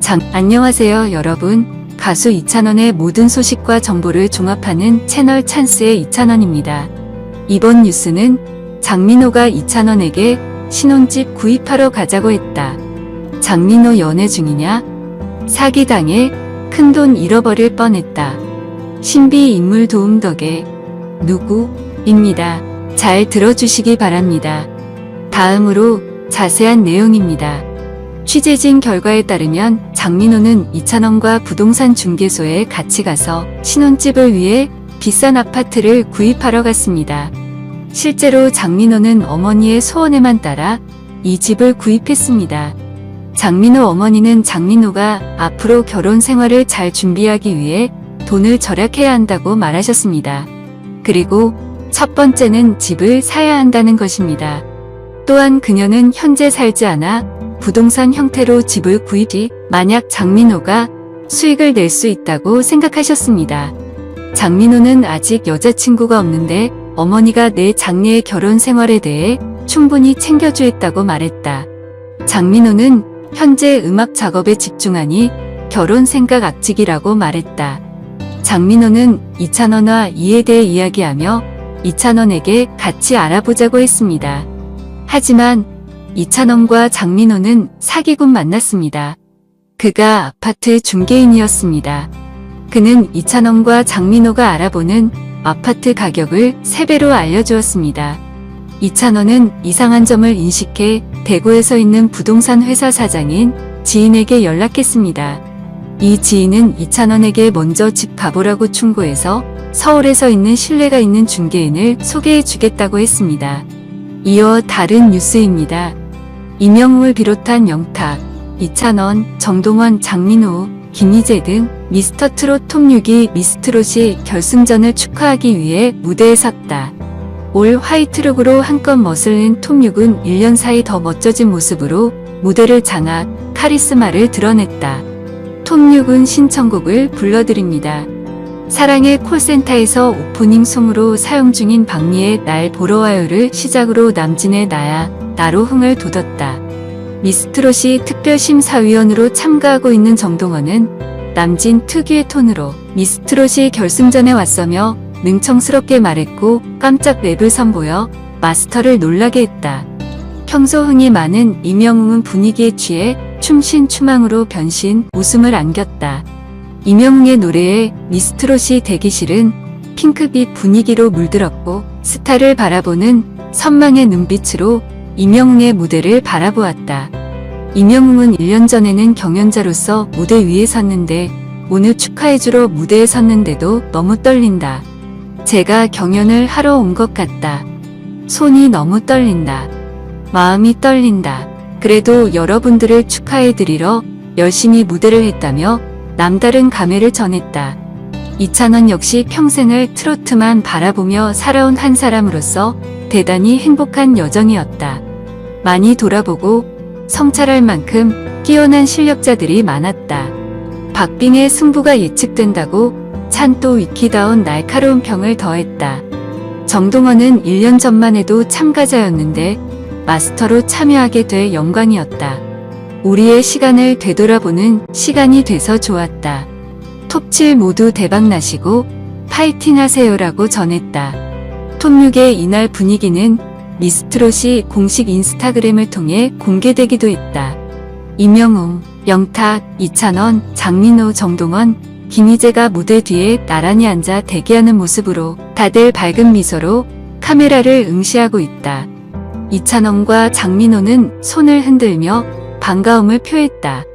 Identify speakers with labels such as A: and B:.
A: 장, 안녕하세요 여러분. 가수 이찬원의 모든 소식과 정보를 종합하는 채널 찬스의 이찬원입니다. 이번 뉴스는 장민호가 이찬원에게 신혼집 구입하러 가자고 했다. 장민호 연애 중이냐? 사기당해 큰돈 잃어버릴 뻔했다. 신비 인물 도움 덕에 누구 입니다. 잘 들어주시기 바랍니다. 다음으로 자세한 내용입니다. 취재진 결과에 따르면 장민호는 이찬원과 부동산 중개소에 같이 가서 신혼집을 위해 비싼 아파트를 구입하러 갔습니다. 실제로 장민호는 어머니의 소원에만 따라 이 집을 구입했습니다. 장민호 어머니는 장민호가 앞으로 결혼 생활을 잘 준비하기 위해 돈을 절약해야 한다고 말하셨습니다. 그리고 첫 번째는 집을 사야 한다는 것입니다. 또한 그녀는 현재 살지 않아 부동산 형태로 집을 구입 시 만약 장민호가 수익을 낼 수 있다고 생각하셨습니다. 장민호는 아직 여자친구가 없는데 어머니가 내 장래의 결혼 생활에 대해 충분히 챙겨주겠다고 말했다. 장민호는 현재 음악 작업에 집중하니 결혼 생각 악직이라고 말했다. 장민호는 이찬원과 이에 대해 이야기하며 이찬원에게 같이 알아보자고 했습니다. 하지만 이찬원과 장민호는 사기꾼 만났습니다. 그가 아파트 중개인이었습니다. 그는 이찬원과 장민호가 알아보는 아파트 가격을 3배로 알려주었습니다. 이찬원은 이상한 점을 인식해 대구에서 있는 부동산 회사 사장인 지인에게 연락했습니다. 이 지인은 이찬원에게 먼저 집 가보라고 충고해서 서울에서 있는 신뢰가 있는 중개인을 소개해 주겠다고 했습니다. 이어 다른 뉴스입니다. 이명웅을 비롯한 영탁, 이찬원, 정동원, 장민호, 김희재 등 미스터 트롯 톱 6이 미스트롯이 결승전을 축하하기 위해 무대에 섰다. 올 화이트룩으로 한껏 멋을낸 톱 6은 1년 사이 더 멋져진 모습으로 무대를 장악, 카리스마를 드러냈다. 톱 6은 신청곡을 불러드립니다. 사랑의 콜센터에서 오프닝 송으로 사용 중인 박미의 날 보러 와요를 시작으로 남진의 나야 나로 흥을 돋웠다. 미스트롯이 특별심사위원으로 참가하고 있는 정동원은 남진 특유의 톤으로 미스트롯이 결승전에 왔으며 능청스럽게 말했고 깜짝 랩을 선보여 마스터를 놀라게 했다. 평소 흥이 많은 이명웅은 분위기에 취해 춤신 추망으로 변신 웃음을 안겼다. 이명웅의 노래에 미스트롯이 대기실은 핑크빛 분위기로 물들었고 스타를 바라보는 선망의 눈빛으로 이명웅의 무대를 바라보았다. 이명웅은 1년 전에는 경연자로서 무대 위에 섰는데 오늘 축하해주러 무대에 섰는데도 너무 떨린다. 제가 경연을 하러 온 것 같다. 손이 너무 떨린다. 마음이 떨린다. 그래도 여러분들을 축하해드리러 열심히 무대를 했다며 남다른 감회를 전했다. 이찬원 역시 평생을 트로트만 바라보며 살아온 한 사람으로서 대단히 행복한 여정이었다. 많이 돌아보고 성찰할 만큼 뛰어난 실력자들이 많았다. 박빙의 승부가 예측된다고 찬또 위키다운 날카로운 평을 더했다. 정동원은 1년 전만 해도 참가자였는데 마스터로 참여하게 돼 영광이었다. 우리의 시간을 되돌아보는 시간이 돼서 좋았다. 톱7 모두 대박나시고 파이팅 하세요라고 전했다. 톱6의 이날 분위기는 미스트롯이 공식 인스타그램을 통해 공개되기도 했다. 이명웅, 영탁, 이찬원, 장민호, 정동원, 김희재가 무대 뒤에 나란히 앉아 대기하는 모습으로 다들 밝은 미소로 카메라를 응시하고 있다. 이찬원과 장민호는 손을 흔들며 반가움을 표했다.